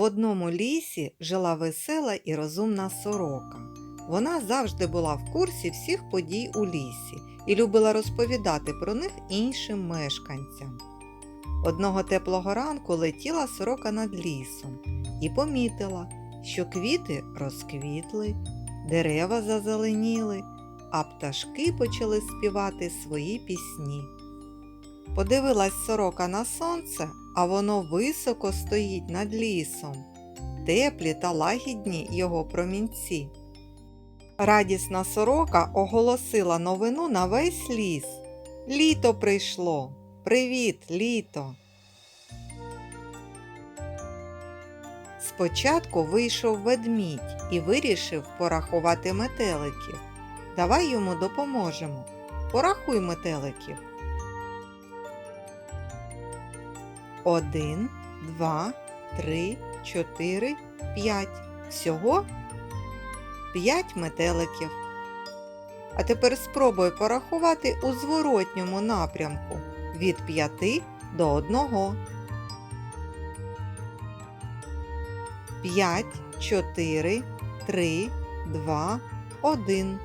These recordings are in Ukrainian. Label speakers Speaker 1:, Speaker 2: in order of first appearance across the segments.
Speaker 1: одному лісі жила весела і розумна сорока. Вона завжди була в курсі всіх подій у лісі і любила розповідати про них іншим мешканцям. Одного теплого ранку летіла сорока над лісом і помітила, що квіти розквітли, дерева зазеленіли, а пташки почали співати свої пісні. Подивилась сорока на сонце, а воно високо стоїть над лісом, теплі та лагідні його промінці. Радісна сорока оголосила новину на весь ліс. Літо прийшло. Привіт, літо. Спочатку вийшов ведмідь і вирішив порахувати метеликів. Давай йому допоможемо. Порахуй метеликів. Один, два, три, чотири, п'ять. Всього п'ять метеликів. А тепер спробуй порахувати у зворотньому напрямку від п'яти до одного. П'ять, чотири, три, два, один.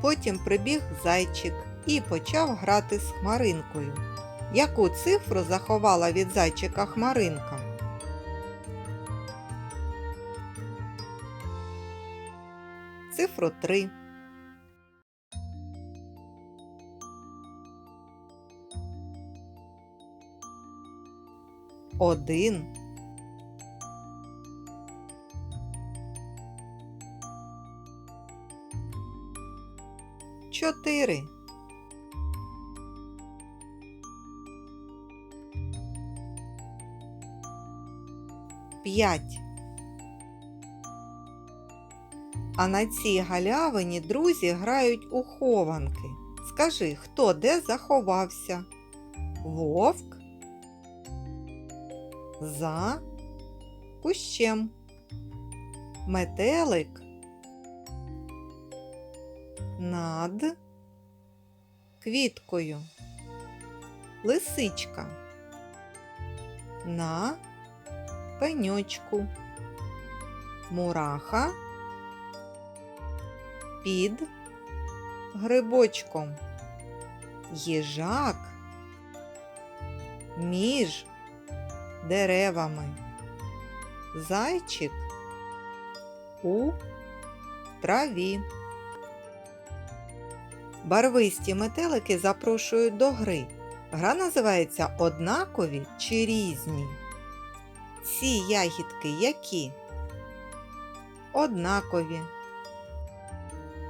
Speaker 1: Потім прибіг зайчик і почав грати з хмаринкою. Яку цифру заховала від зайчика хмаринка? Цифру 3. Один. Чотири. П'ять. А на цій галявині друзі грають у хованки. Скажи, хто де заховався? Вовк? За кущем. Метелик над квіткою. Лисичка на пеньочку. Мураха під грибочком. Їжак між деревами. Зайчик у траві. Барвисті метелики запрошують до гри. Гра називається Однакові чи різні. Ці ягідки які? Однакові.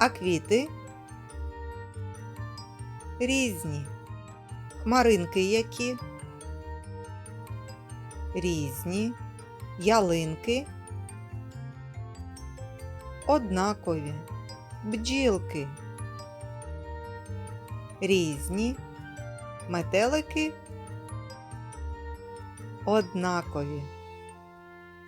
Speaker 1: А квіти? Різні. Хмаринки які? Різні. Ялинки. Однакові. Бджілки. Різні. Метелики. Однакові.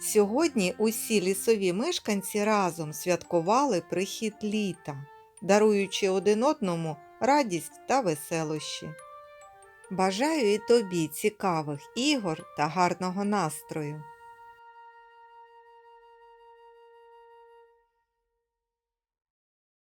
Speaker 1: Сьогодні усі лісові мешканці разом святкували прихід літа, даруючи один одному радість та веселощі. Бажаю і тобі цікавих ігор та гарного настрою!